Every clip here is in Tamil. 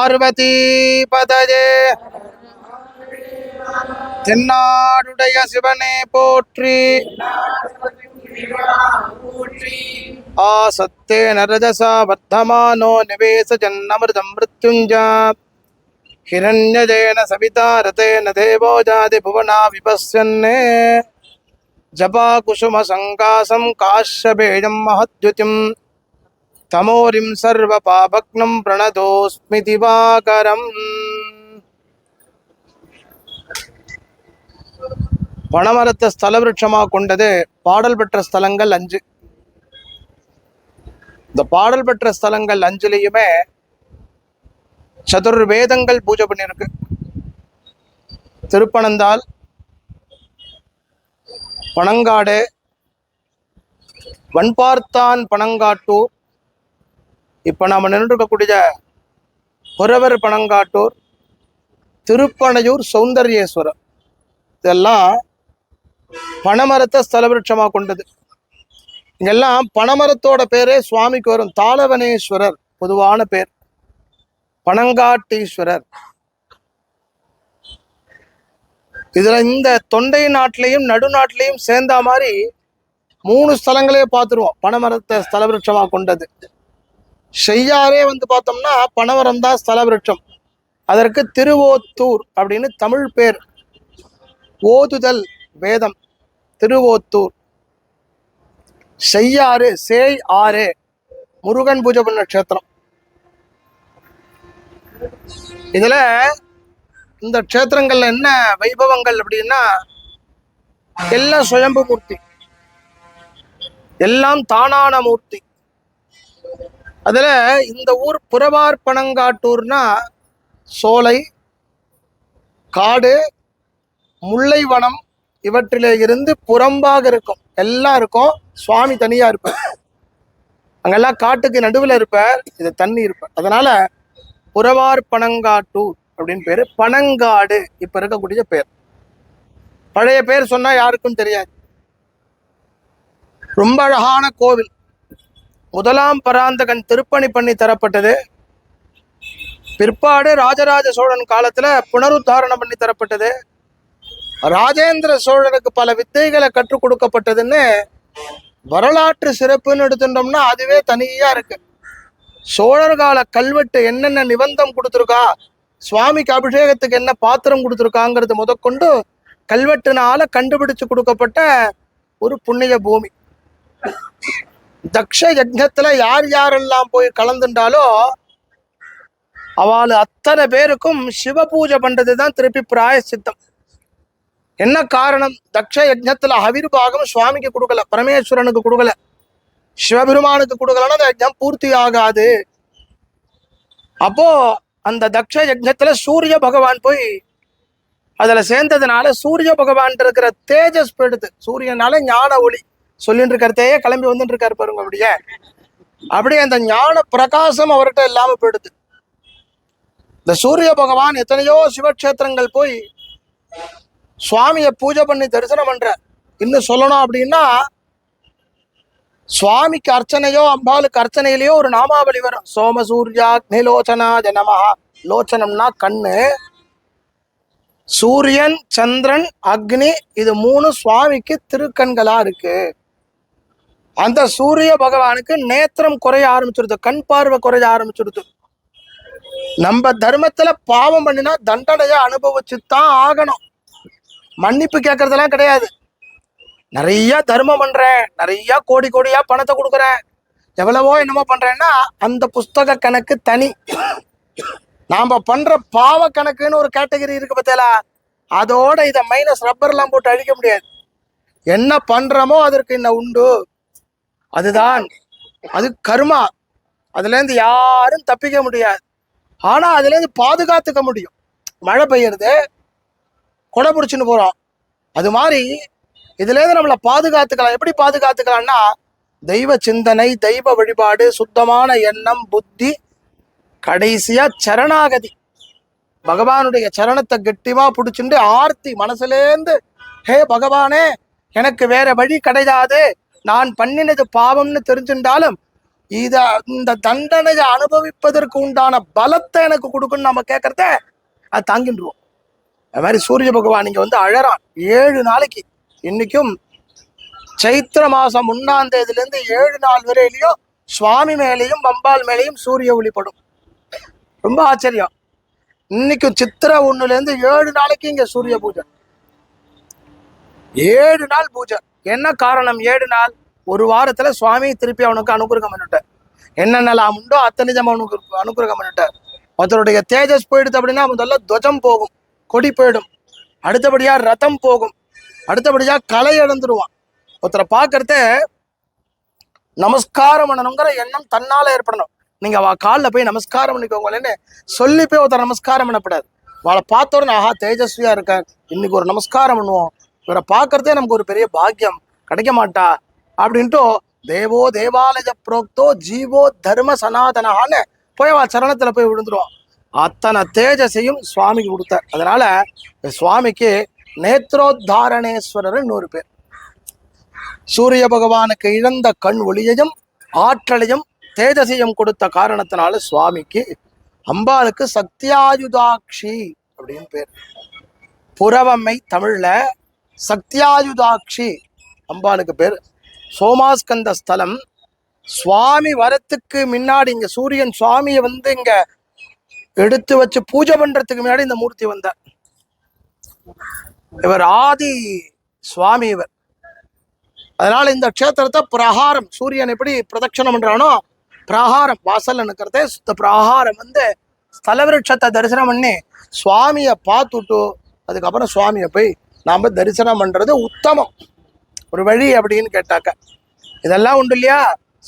பார்வதி பதஜே தென்னாடுடைய சிவனே போற்றி ஆசத்தே நரஜசா வர்த்தமானோ நிவேச ஜன்னமிருதம் மிருத்யுஞ்சா हिरण्यजेन सविता रतेन देवो जाति भुवना विपश्यन्ने जपाकुसुमसङ्कासं काश्यपेयं தமோரிம் சர்வ பாபக்னம் பிரணதோஸ்மி திவாகரம் பணமரத்தை ஸ்தல விருட்சமாக கொண்டது பாடல் பெற்ற ஸ்தலங்கள் அஞ்சு. இந்த பாடல் பெற்ற ஸ்தலங்கள் அஞ்சுலேயுமே சதுர்வேதங்கள் பூஜை பண்ணியிருக்கு திருப்பனந்தால் பணங்காடு வண்பார்த்தான் பனங்காட்டூர் இப்போ நாம் நின்றுருக்கக்கூடிய புறவர் பனங்காட்டூர் திருப்பனையூர் சௌந்தர்யேஸ்வரம். இதெல்லாம் பனைமரத்தை ஸ்தலவிருட்சமாக கொண்டது. இங்கெல்லாம் பனைமரத்தோட பேரே சுவாமிக்கு வரும். தாளவனேஸ்வரர் பொதுவான பேர். பனங்காட்டீஸ்வரர் இதுல இந்த தொண்டை நாட்டிலையும் நடுநாட்டிலையும் சேர்ந்த மாதிரி மூணு ஸ்தலங்களே பார்த்துருவோம். பனைமரத்தை ஸ்தலவிருட்சமா கொண்டது. செய்யாரே வந்து பார்த்தோம்னா பனமரம் தான் ஸ்தல விருட்சம் அதற்கு திருவோத்தூர் அப்படின்னு தமிழ் பேர். ஓதுதல் வேதம் திருவோத்தூர். செய்யாறு சேய் ஆறு முருகன் பூஜை பண்ண க்ஷேத்திரம். இதுல இந்த க்ஷேத்திரங்கள்ல என்ன வைபவங்கள் அப்படின்னா எல்லாம் சுயம்பு மூர்த்தி. எல்லாம் தானான மூர்த்தி. அதில் இந்த ஊர் புறவார் பனங்காட்டூர்னா சோலை காடு முல்லை வனம் இவற்றிலே இருந்து புறம்பாக இருக்கும். எல்லாம் இருக்கும். சுவாமி தனியாக இருப்பார். அங்கெல்லாம் காட்டுக்கு நடுவில் இருப்பார். இது தண்ணி இருப்பார் அதனால் புறவார் பனங்காட்டூர் அப்படின்னு பேர். பனங்காடு. இப்போ இருக்கக்கூடிய பேர். பழைய பேர் சொன்னால் யாருக்கும் தெரியாது. ரொம்ப அழகான கோவில். முதலாம் பராந்தகன் திருப்பணி பண்ணி தரப்பட்டது. பிற்பாடு ராஜராஜ சோழன் காலத்துல புனருத்தாரணம் பண்ணி தரப்பட்டது. ராஜேந்திர சோழனுக்கு பல வித்தைகளை கற்றுக் கொடுக்கப்பட்டதுன்னு வரலாற்று சிறப்புன்னு எடுத்துட்டோம்னா அதுவே தனியா இருக்கு. சோழர் கால கல்வெட்டு என்னென்ன நிபந்தம் கொடுத்துருக்கா சுவாமிக்கு அபிஷேகத்துக்கு என்ன பாத்திரம் கொடுத்துருக்காங்கிறது முதற்கொண்டு கல்வெட்டுனால கண்டுபிடிச்சு கொடுக்கப்பட்ட ஒரு புண்ணிய பூமி. தக்ஷ யஜ்ஞத்துல யார் யாரெல்லாம் போய் கலந்துட்டாலோ அவள் அத்தனை பேருக்கும் சிவ பூஜை பண்றது தான் திருப்பி பிராயசித்தம். என்ன காரணம்? தக்ஷ யஜ்ஞத்துல அவிர்வாகம் சுவாமிக்கு கொடுக்கல பரமேஸ்வரனுக்கு கொடுக்கல. சிவபெருமானுக்கு கொடுக்கலன்னா அந்த யஜ்ஞம் பூர்த்தி ஆகாது அப்போ அந்த தக்ஷ யஜ்ஞத்துல சூரிய பகவான் போய் அதுல சேர்ந்ததுனால சூரிய பகவான் இருக்கிற தேஜஸ் போயிடுது. சூரியனால ஞான ஒளி. சொல்லிட்டு இருக்கிறதையே கிளம்பி வந்துட்டு இருக்காரு பாருங்க அப்படியே. அப்படியே அந்த ஞான பிரகாசம் அவர்கிட்ட இல்லாம போயிடுது. இந்த சூரிய பகவான் எத்தனையோ சிவக்ஷேத்திரங்கள் போய் சுவாமியை பூஜை பண்ணி தரிசனம் பண்ற இன்னும் சொல்லணும் அப்படின்னா சுவாமிக்கு அர்ச்சனையோ அம்பாளுக்கு அர்ச்சனையிலேயோ ஒரு நாமாவளி வரும். சோம சூர்யா அக்னிலோச்சனா ஜனமஹா லோச்சனம்னா கண்ணு. சூரியன் சந்திரன் அக்னி இது மூணு சுவாமிக்கு திருக்கண்களா இருக்கு. அந்த சூரிய பகவானுக்கு நேத்திரம் குறைய ஆரம்பிச்சிருது கண் பார்வை குறைய ஆரம்பிச்சிருது. நம்ம தர்மத்துல பாவம் பண்ணினா தண்டனைய அனுபவிச்சு தான் ஆகணும். மன்னிப்பு கேட்கறதெல்லாம் கிடையாது. நிறைய தர்மம் பண்றேன் நிறைய கோடி கோடியா பணத்தை கொடுக்குறேன். எவ்வளவோ என்னமோ பண்றேன்னா அந்த புஸ்தக கணக்கு தனி. நாம பண்ற பாவ கணக்குன்னு ஒரு கேட்டகரி இருக்கு பார்த்தீங்களா? அதோட இதை மைனஸ் ரப்பர்லாம் போட்டு அழிக்க முடியாது. என்ன பண்றோமோ அதற்கு என்ன உண்டு. அதுதான். அது கர்மா. அதுல இருந்து யாரும் தப்பிக்க முடியாது. ஆனா அதுல இருந்து பாதுகாத்துக்க முடியும். மழை பெய்யறது கொடை பிடிச்சின்னு போகிறோம் அது மாதிரி இதுல இருந்து நம்மளை பாதுகாத்துக்கலாம். எப்படி பாதுகாத்துக்கலாம்னா தெய்வ சிந்தனை தெய்வ வழிபாடு சுத்தமான எண்ணம் புத்தி கடைசியா சரணாகதி. பகவானுடைய சரணத்தை கெட்டிமா பிடிச்சிட்டு ஆர்த்தி மனசுலேருந்து ஹே பகவானே எனக்கு வேற வழி கிடையாது. நான் பண்ணினது பாவம்னு தெரிஞ்சிருந்தாலும் இத இந்த தண்டனையை அனுபவிப்பதற்கு உண்டான பலத்தை எனக்கு கொடுக்குன்னு நம்ம கேட்கறத அது தாங்கிடுவோம் அது மாதிரி சூரிய பகவான் இங்கே வந்து அழறான். ஏழு நாளைக்கு. இன்னைக்கும் சைத்திர மாசம் ஒன்றாம் தேதியிலேருந்து ஏழு நாள் வரையிலையும் சுவாமி மேலேயும் பம்பாள் மேலேயும் சூரிய ஒளிப்படும் ரொம்ப ஆச்சரியம். இன்னைக்கும் சித்திரை ஒண்ணுல இருந்து ஏழு நாளைக்கு இங்க சூரிய பூஜை. ஏழு நாள் பூஜை. என்ன காரணம்? ஏழு நாள் ஒரு வாரத்துல சுவாமி திருப்பி அவனுக்கு அனுகிரகம் பண்ணிட்டார். என்னென்னலாம் உண்டோ அத்தனை ஜம் அவனுக்கு அனுகிரகம் பண்ணிட்டார். ஒருத்தருடைய தேஜஸ் போயிடுது அப்படின்னா முதல்ல துவஜம் போகும் கொடி போயிடும். அடுத்தபடியா ரதம் போகும். அடுத்தபடியா கலை இழந்துருவான். ஒருத்தரை பார்க்கறத நமஸ்காரம் பண்ணணுங்கிற எண்ணம் தன்னால ஏற்படணும். நீங்க அவள் காலில் போய் நமஸ்காரம் பண்ணிக்கோங்களேன்னு சொல்லி போய் ஒருத்தர் நமஸ்காரம் பண்ணப்படாது. அவளை பார்த்தோன்னு ஆஹா தேஜஸ்வியா இருக்கார். இன்னைக்கு ஒரு நமஸ்காரம் பண்ணுவோம். இவரை பார்க்கறதே நமக்கு ஒரு பெரிய பாக்கியம். கிடைக்க மாட்டா. அப்படின்ட்டு தேவோ தேவாலய புரோக்தோ ஜீவோ தர்ம சனாதனஹான்னு போய் வா சரணத்துல போய் விழுந்துடும் அத்தனை தேஜஸையும் சுவாமிக்கு கொடுத்தார். அதனால சுவாமிக்கு நேத்ரோத்தாரணேஸ்வரர் ஒரு பேர். சூரிய பகவானுக்கு இழந்த கண் ஒளியையும் ஆற்றலையும் தேஜசையும் கொடுத்த காரணத்தினால சுவாமிக்கு அம்பாளுக்கு சக்தியாயுதாட்சி அப்படின்னு பேர். புறவம்மை தமிழ்ல சத்யாயுதாட்சி அம்பாளுக்கு பேர். சோமாஸ்கந்த ஸ்தலம். சுவாமி வரத்துக்கு முன்னாடி இங்கே சூரியன் சுவாமியை வந்து இங்கே எடுத்து வச்சு பூஜை பண்ணுறதுக்கு முன்னாடி இந்த மூர்த்தி வந்தார். இவர் ஆதி சுவாமி இவர். அதனால இந்த க்ஷேத்திரத்தை பிரகாரம் சூரியன் எப்படி பிரதட்சணம் பண்றானோ பிரகாரம் வாசல் இருக்கிறதே சுத்த பிரகாரம் வந்து ஸ்தல விருட்சத்தை தரிசனம் பண்ணி சுவாமியை பார்த்துட்டு அதுக்கப்புறம் சுவாமியை போய் நாம் தரிசனம் பண்ணுறது உத்தமம். ஒரு வழி அப்படின்னு கேட்டாக்க. இதெல்லாம் உண்டு இல்லையா?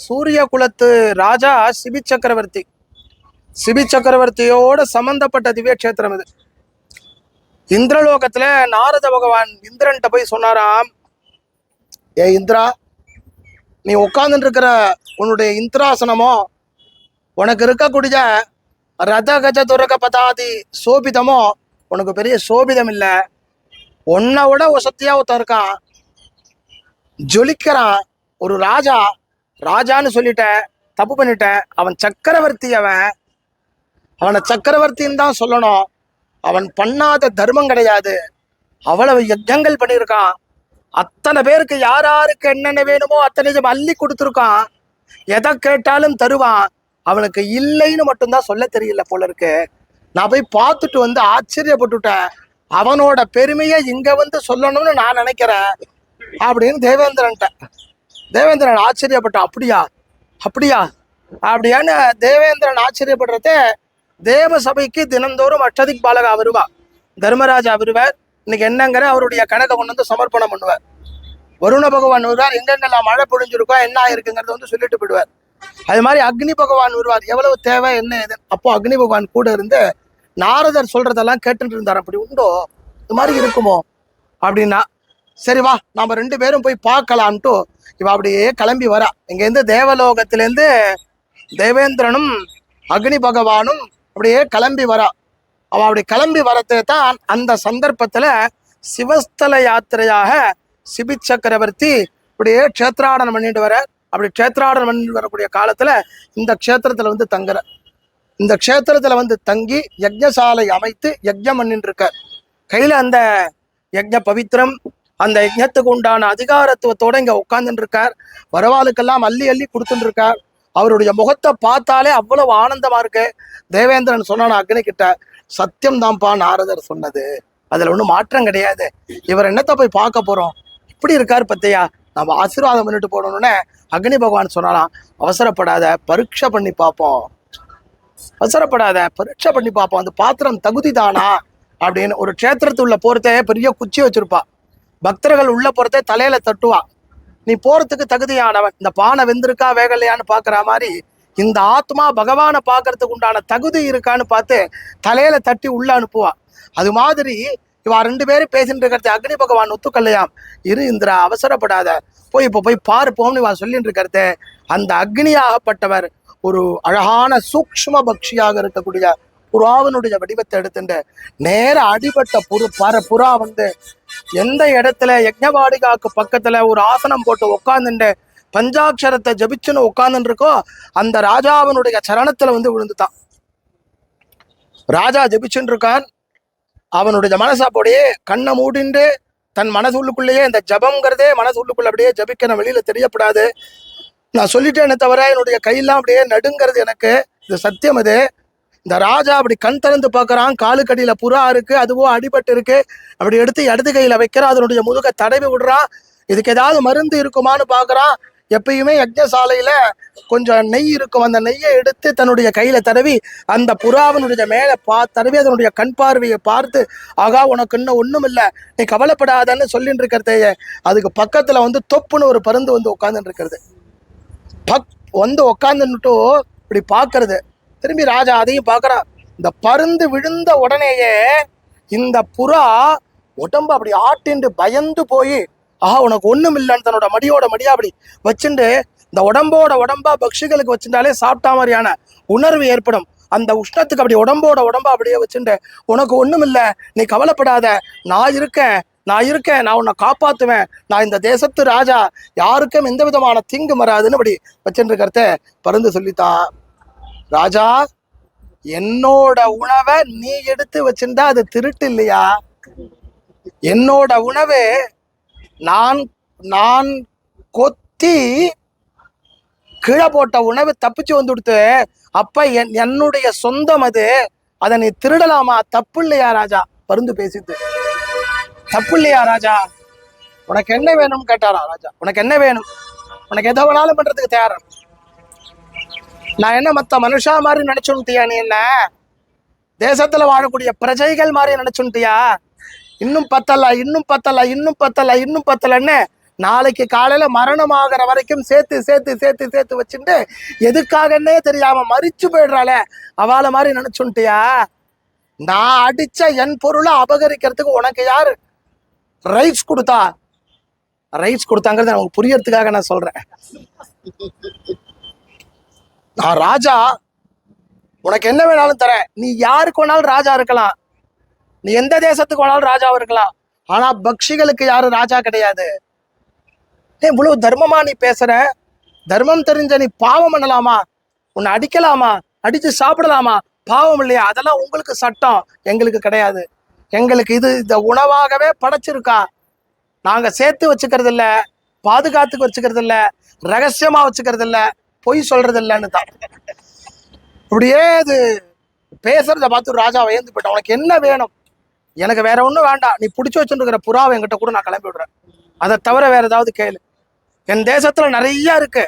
சூரிய குலத்து ராஜா சிபி சக்கரவர்த்தி. சிபி சக்கரவர்த்தியோட சம்பந்தப்பட்ட திவ்ய கஷேத்திரம் இது. இந்திரலோகத்தில் நாரத பகவான் இந்திரன்ட்ட போய் சொன்னாராம் ஏ இந்திரா நீ உட்கார்ந்துட்டு இருக்கிற உன்னுடைய இந்திராசனமோ உனக்கு இருக்கக்கூடிய ரத கஜ துரக பதாதி சோபிதமோ உனக்கு பெரிய சோபிதம் இல்லை. உன்னை விட வசதியா ஒருத்தன் இருக்கான். ஜொலிக்கிறான் ஒரு ராஜா. ராஜான்னு சொல்லிட்டேன். தப்பு பண்ணிட்டேன். அவன் சக்கரவர்த்தி அவன். அவனை சக்கரவர்த்தின்னு தான் சொல்லணும். அவன் பண்ணாத தர்மம் கிடையாது. அவ்வளவு யஜ்ஞங்கள் பண்ணியிருக்கான். அத்தனை பேருக்கு யார் யாருக்கு என்னென்ன வேணுமோ அத்தனை அள்ளி கொடுத்துருக்கான். எதை கேட்டாலும் தருவான். அவனுக்கு இல்லைன்னு மட்டும்தான் சொல்ல தெரியல போல இருக்கு. நான் போய் பார்த்துட்டு வந்து ஆச்சரியப்பட்டுட்டேன். அவனோட பெருமையை இங்க வந்து சொல்லணும்னு நான் நினைக்கிறேன் அப்படின்னு தேவேந்திரன்ட்ட. தேவேந்திரன் ஆச்சரியப்பட்டான் அப்படியா? அப்படியா? அப்படியான்னு தேவேந்திரன் ஆச்சரியப்படுறதே தேவ சபைக்கு தினந்தோறும் அஷ்டதிக் பாலகா வருவா. தர்மராஜா வருவார். இன்னைக்கு என்னங்கிற அவருடைய கணக்கை கொண்டு வந்து சமர்ப்பணம் பண்ணுவார். வருண பகவான் வருவார். எங்கெங்கெல்லாம் மழை பொழிஞ்சிருக்கோ என்ன ஆயிருக்குங்கிறத வந்து சொல்லிட்டு போயிடுவார். அது மாதிரி அக்னி பகவான் வருவார். எவ்வளவு தேவை என்ன ஏது அப்போ அக்னி பகவான் கூட இருந்து நாரதர் சொல்றதெல்லாம் கேட்டுட்டு இருந்தார். அப்படி உண்டோ? இது மாதிரி இருக்குமோ? அப்படின்னா சரி வா நாம ரெண்டு பேரும் போய் பார்க்கலான்ட்டு இவ அப்படியே கிளம்பி வரா. இங்கேருந்து தேவலோகத்திலேருந்து தேவேந்திரனும் அக்னி பகவானும் அப்படியே கிளம்பி வரா. அவன் அப்படி கிளம்பி வரத்தை தான் அந்த சந்தர்ப்பத்துல சிவஸ்தல யாத்திரையாக சிபி சக்கரவர்த்தி இப்படியே க்ஷேத்ராடனம் பண்ணிட்டு வர அப்படி க்ஷேத்ராடனம் பண்ணிட்டு வரக்கூடிய காலத்துல இந்த க்ஷேத்திரத்துல வந்து தங்குற இந்த க்ஷேத்திரத்துல வந்து தங்கி யஜ்ஞசாலை அமைத்து யஜ்ஞம் பண்ணின்றிருக்கார். கையில் கையில அந்த யஜ்ஞ பவித்திரம் அந்த யஜ்ஞத்துக்கு உண்டான அதிகாரத்துவத்தோட இங்க உட்காந்துருக்கார் இருக்கார் வரவாளுக்கெல்லாம் அள்ளி அள்ளி கொடுத்துட்டுருக்கார் அவருடைய முகத்தை பார்த்தாலே அவ்வளவு ஆனந்தமா இருக்கு. தேவேந்திரன் சொன்னான் அக்னி கிட்ட சத்தியம் தான்ப்பா நாரதர் சொன்னது. அதுல ஒண்ணும் மாற்றம் கிடையாது. இவர் என்னத்தை போய் பார்க்க போறோம்? இப்படி இருக்கார் பத்தையா? நம்ம ஆசீர்வாதம் பண்ணிட்டு போனோம்னே அக்னி பகவான் சொன்னாலாம் அவசரப்படாத பரீட்சை பண்ணி பார்ப்போம். அவசரப்படாத பரீட்சை பண்ணி பார்ப்போம். அந்த பாத்திரம் தகுதி தானா அப்படின்னு ஒரு க்ஷேத்திரத்துள்ள போறதே பெரிய குச்சி வச்சிருப்பா. பக்தர்கள் உள்ள போறதே தலையில தட்டுவா. நீ போறதுக்கு தகுதியானவன். இந்த பானை வெந்திருக்கா வேகலையான்னு பார்க்குற மாதிரி இந்த ஆத்மா பகவானை பார்க்கறதுக்கு உண்டான தகுதி இருக்கான்னு பார்த்து தலையில தட்டி உள்ள அனுப்புவா. அது மாதிரி இவா ரெண்டு பேரும் பேசிட்டு இருக்கிறது அக்னி பகவான் ஒத்துக்கல்லையாம் இரு இந்திரா அவசரப்படாத. போய் இப்போ போய் பார்ப்போம்னு இவா சொல்லிட்டு இருக்கிறது. அந்த அக்னியாகப்பட்டவர் ஒரு அழகான சூக்ஷ்ம பக்ஷியாக இருக்கக்கூடிய புறாவினுடைய வடிவத்தை எடுத்துட்டு நேர அடிபட்ட புரு பர புறா வந்து எந்த இடத்துல யஜ்ஞவாடிகாக்கு பக்கத்துல ஒரு ஆசனம் போட்டு உட்காந்துட்டு பஞ்சாட்சரத்தை ஜபிச்சுன்னு உட்கார்ந்துட்டு இருக்கோ அந்த ராஜாவினுடைய சரணத்துல வந்து விழுந்துட்டான். ராஜா ஜபிச்சுட்டு இருக்கான் அவனுடைய மனசு அப்படியே கண்ணை மூடிண்டு தன் மனசுள்ளுக்குள்ளேயே இந்த ஜபம்ங்கிறதே மனசுள்ளுக்குள்ள அப்படியே ஜபிக்கணும் வெளியில தெரியப்படாது. நான் சொல்லிட்டேனே தவிர என்னுடைய கையெல்லாம் அப்படியே நடுங்கிறது எனக்கு. இது சத்தியம் அது இந்த ராஜா அப்படி கண் திறந்து பார்க்குறான். காலுக்கடியில் புறா இருக்குது அதுவோ அடிபட்டு இருக்கு. அப்படி எடுத்து இடது கையில் வைக்கிறான் அதனுடைய முதுகை தடவி விடுறான் இதுக்கு ஏதாவது மருந்து இருக்குமான்னு பார்க்குறான். எப்பயுமே யஜ்ஞசாலையில் கொஞ்சம் நெய் இருக்கும். அந்த நெய்யை எடுத்து தன்னுடைய கையில் தடவி அந்த புறாவினுடைய மேலே பா தடவி அதனுடைய கண் பார்வையை பார்த்து ஆகா உனக்கு இன்னும் ஒன்றும் இல்லை நீ கவலைப்படாதன்னு சொல்லிட்டு இருக்கிறதே அதுக்கு பக்கத்தில் வந்து தொப்புன்னு ஒரு பருந்து வந்து உட்காந்துட்டு இருக்கிறது. பக் வந்து உட்காந்துட்டு இப்படி பார்க்கறது திரும்பி ராஜா அதையும் பார்க்குறான் இந்த பருந்து விழுந்த உடனேயே இந்த புறா உடம்பு அப்படி ஆட்டிண்டு பயந்து போய் ஆஹா உனக்கு ஒன்றும் இல்லைன்னு தன்னோட மடியோட மடியா அப்படி வச்சுண்டு இந்த உடம்போட உடம்பா பக்ஷிகளுக்கு வச்சுட்டாலே சாப்பிட்டா மாதிரியான உணர்வு ஏற்படும். அந்த உஷ்ணத்துக்கு அப்படி உடம்போட உடம்பா அப்படியே வச்சுட்டு உனக்கு ஒன்றும் இல்லை நீ கவலைப்படாத நான் இருக்கேன். நான் இருக்கேன் நான் உன்னை காப்பாற்றுவேன் நான் இந்த தேசத்து ராஜா. யாருக்கும் எந்த விதமான தீங்கு வராதுன்னு அப்படி வச்சுருக்கிறத பருந்து சொல்லித்தான். ராஜா என்னோட உணவை நீ எடுத்து வச்சிருந்தா அது திருட்டு இல்லையா? என்னோட உணவு நான் நான் கொத்தி கீழே போட்ட உணவு தப்பிச்சு வந்து கொடுத்து அப்ப என் என்னுடைய சொந்தம் அது. அதை நீ திருடலாமா? தப்பு இல்லையா ராஜா? பருந்து பேசிட்டு. தப்பு இல்லையா ராஜா? உனக்கு என்ன வேணும்னு கேட்டாரா ராஜா? உனக்கு என்ன வேணும்? உனக்கு எதை வேணாலும் பண்றதுக்கு தயாரா? நான் என்ன மத்த மனுஷா மாதிரி நினைச்சுட்டியா நீ என்ன? தேசத்துல வாழக்கூடிய பிரஜைகள் மாதிரி நினைச்சுட்டியா இன்னும் பத்தல இன்னும் பத்தல இன்னும் பத்தல இன்னும் பத்தலன்னு நாளைக்கு காலையில மரணம் ஆகிற வரைக்கும் சேர்த்து சேர்த்து சேர்த்து சேர்த்து வச்சுட்டு எதுக்காகன்னே தெரியாம மறிச்சு போயிடுறாளே. அவளை மாதிரி நினைச்சுட்டியா நான் அடிச்ச என் பொருளை அபகரிக்கிறதுக்கு உனக்கு யாரு ரைட்ஸ் கொடுத்தா ரைட்ஸ் கொடுத்தாங்கிறது நமக்கு புரியறதுக்காக நான் சொல்றேன். நான் ராஜா உனக்கு என்ன வேணாலும் தரேன். நீ யாருக்கு வேணாலும் ராஜா இருக்கலாம். நீ எந்த தேசத்துக்கு வேணாலும் ராஜாவும் இருக்கலாம். ஆனா பக்ஷிகளுக்கு யாரும் ராஜா கிடையாது. ஏன் இவ்வளவு தர்மமா நீ பேசுற? தர்மம் தெரிஞ்ச நீ பாவம் பண்ணலாமா? உன்னை அடிக்கலாமா? அடிச்சு சாப்பிடலாமா? பாவம் இல்லையா? அதெல்லாம் உங்களுக்கு சட்டம். எங்களுக்கு கிடையாது. எங்களுக்கு இது இந்த உணவாகவே படைச்சிருக்கா. நாங்கள் சேர்த்து வச்சுக்கிறது இல்லை பாதுகாத்துக்கு வச்சுக்கிறது இல்லை ரகசியமாக வச்சுக்கிறது இல்லை பொய் சொல்கிறது இல்லைன்னு தான். இப்படியே இது பேசுறத பார்த்து ராஜா வயந்து போயிட்டான். உனக்கு என்ன வேணும்? எனக்கு வேற ஒன்றும் வேண்டாம். நீ பிடிச்சி வச்சுருக்கிற புறாவை என்கிட்ட கூட நான் கிளம்பி விடுறேன். அதை தவிர வேற ஏதாவது கேளு. என் தேசத்தில் நிறைய இருக்கு.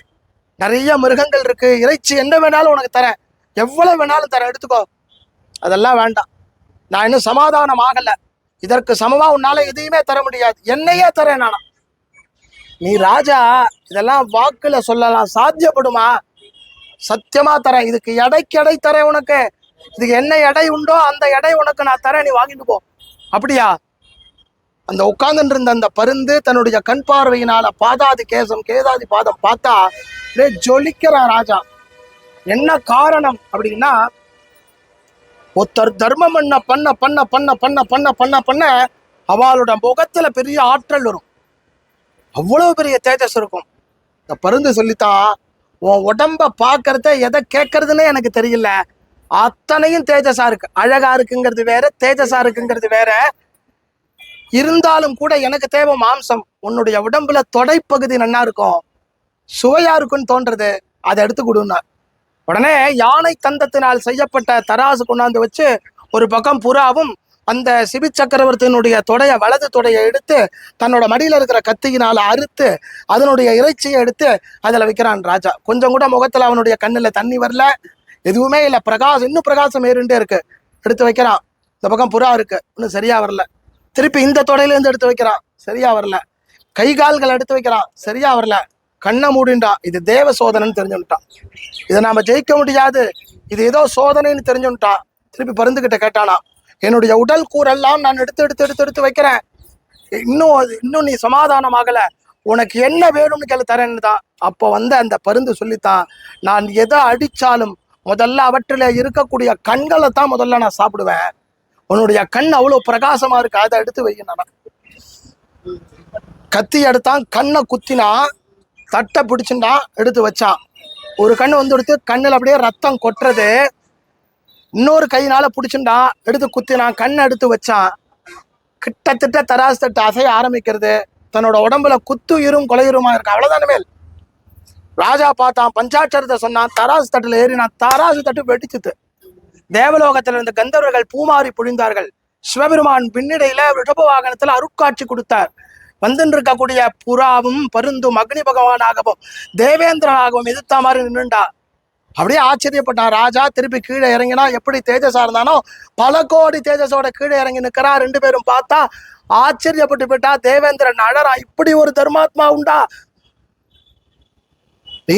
நிறைய மிருகங்கள் இருக்கு. இறைச்சி என்ன வேணாலும் உனக்கு தரேன். எவ்வளோ வேணாலும் தரேன். எடுத்துக்கோ. அதெல்லாம் வேண்டாம். நான் இன்னும் சமாதானம் ஆகல இதற்கு சமமா உன்னால எதையுமே தர முடியாது. என்னையே தரேன் நானா. நீ ராஜா இதெல்லாம் வாக்குல சொல்லலாம். சாத்தியப்படுமா? சத்தியமா தரேன். இதுக்கு எடைக்கு எடை தரேன் உனக்கு. இதுக்கு என்ன எடை உண்டோ அந்த எடை உனக்கு நான் தரேன். நீ வாங்கிட்டு போ. அப்படியா? அந்த உட்கார்ந்துட்டு இருந்த அந்த பருந்து தன்னுடைய கண் பார்வையினால பாதாதி கேசம் கேதாதி பாதம் பார்த்தா ஜொலிக்கிறான் ராஜா. என்ன காரணம்? அப்படின்னா ஒருத்தர் தர்மம் பண்ண பண்ண பண்ண பண்ண பண்ண பண்ண பண்ண பண்ண அவளோட முகத்துல பெரிய ஆற்றல் வரும். அவ்வளோ பெரிய தேஜஸ் இருக்கும். இந்த பருந்து சொல்லித்தான் உன் உடம்ப பார்க்கறத எதை கேட்கறதுன்னே எனக்கு தெரியல. அத்தனையும் தேஜஸா இருக்கு. அழகா இருக்குங்கிறது வேற தேஜஸா இருக்குங்கிறது வேற. இருந்தாலும் கூட எனக்கு தேவை மாம்சம். உன்னுடைய உடம்புல தொடைப்பகுதி நல்லா இருக்கும். சுவையா இருக்குன்னு தோன்றது. அதை எடுத்து கொடுன்னா. உடனே யானை தந்தத்தினால் செய்யப்பட்ட தராசு கொண்டாந்து வச்சு ஒரு பக்கம் புறாவும் அந்த சிபி சக்கரவர்த்தியினுடைய தொடைய வலது தொடையை எடுத்து தன்னோட மடியில் இருக்கிற கத்தியினால் அறுத்து அதனுடைய இறைச்சியை எடுத்து அதில் வைக்கிறான் ராஜா. கொஞ்சம் கூட முகத்தில் அவனுடைய கண்ணில் தண்ணி வரல. எதுவுமே இல்லை. பிரகாசம் இன்னும் பிரகாசம் ஏறிண்டே இருக்கு. எடுத்து வைக்கிறான். இந்த பக்கம் புறா இருக்கு. இன்னும் சரியா வரல. திருப்பி இந்த தொடையிலேருந்து எடுத்து வைக்கிறான். சரியா வரல. கை கால்கள் எடுத்து வைக்கிறான். சரியா வரல. கண்ணை மூடின்றான் இது தேவ சோதனைன்னு தெரிஞ்சுட்டான் இதை நாம் ஜெயிக்க முடியாது. இது ஏதோ சோதனைன்னு தெரிஞ்சுட்டான் திருப்பி பருந்துக்கிட்ட கேட்டானா என்னுடைய உடல் கூறெல்லாம் நான் எடுத்து எடுத்து எடுத்து எடுத்து வைக்கிறேன். இன்னும் அது- இன்னும் நீ சமாதானம் ஆகலை. உனக்கு என்ன வேணும்னு கேள்வி தரேன்னு தான். அப்போ வந்து அந்த பருந்து சொல்லித்தான் நான் எதை அடித்தாலும் முதல்ல அவற்றில் இருக்கக்கூடிய கண்களை தான் முதல்ல நான் சாப்பிடுவேன். உன்னுடைய கண் அவ்வளோ பிரகாசமாக இருக்கு அதை எடுத்து வைக்கணும் கத்தி எடுத்தான் கண்ணை குத்தினா தட்டை பிடிச்சுட்டான் எடுத்து வச்சான் ஒரு கண்ணு வந்து எடுத்து கண்ணில் அப்படியே ரத்தம் கொட்டுறது. இன்னொரு கையினால் பிடிச்சுட்டான் எடுத்து குத்தினான் கண்ணை எடுத்து வச்சான் கிட்டத்தட்ட தராசு தட்டு அசைய ஆரம்பிக்கிறது. தன்னோட உடம்புல குத்துயிரும் கொலையுருமா இருக்கு. அவ்வளவுதானே மேல் ராஜா பார்த்தான். பஞ்சாட்சரத்தை சொன்னான். தராசு தட்டில் ஏறினான். தராசு தட்டு வெடிச்சுது. தேவலோகத்தில் இருந்த கந்தர்வர்கள் பூமாரி பொழிந்தார்கள். சிவபெருமான் பின்னடையில் ரிஷப வாகனத்தில் அருட்காட்சி கொடுத்தார். வந்துட்டு இருக்கக்கூடிய புறாவும் பருந்தும் அக்னி பகவானாகவும் தேவேந்திரனாகவும் எதிர்த்த மாதிரி நின்றுண்டா அப்படியே ஆச்சரியப்பட்டான். ராஜா திருப்பி கீழே இறங்கினா எப்படி தேஜஸா இருந்தானோ பல கோடி தேஜஸோட கீழே இறங்கி நிக்கிறா ரெண்டு பேரும் பார்த்தா ஆச்சரியப்பட்டு போயிட்டா. தேவேந்திரன் அழறா. இப்படி ஒரு தர்மாத்மா உண்டா?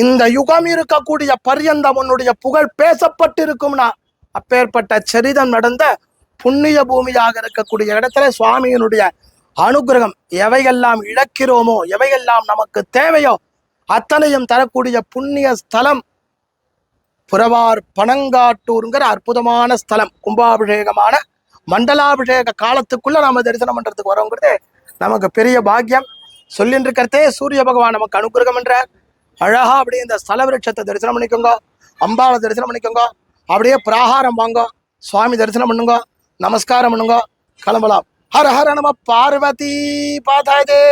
இந்த யுகம் இருக்கக்கூடிய பரியந்தம் உன்னுடைய புகழ் பேசப்பட்டிருக்கும்னா அப்பேற்பட்ட சரிதம் நடந்த புண்ணிய பூமியாக இருக்கக்கூடிய இடத்துல சுவாமியினுடைய அனுகிரகம் எவையெல்லாம் இழக்கிறோமோ எவையெல்லாம் நமக்கு தேவையோ அத்தனையும் தரக்கூடிய புண்ணிய ஸ்தலம் புறவார் பனங்காட்டூருங்கிற அற்புதமான ஸ்தலம். கும்பாபிஷேகமான மண்டலாபிஷேக காலத்துக்குள்ள நாம தரிசனம் பண்றதுக்கு வரோங்கிறது நமக்கு பெரிய பாக்கியம். சொல்லின்னு இருக்கிறதே சூரிய பகவான் நமக்கு அனுகிரகம் என்றார் அழகா அப்படியே இந்த ஸ்தல விருட்சத்தை தரிசனம் பண்ணிக்கோங்க. அம்பாவை தரிசனம் பண்ணிக்கோங்க. அப்படியே பிராகாரம் வாங்க. சுவாமி தரிசனம் பண்ணுங்க. நமஸ்காரம் பண்ணுங்க. கிளம்பலாம். ஹர ஹர நம பார்வதி பாதாதே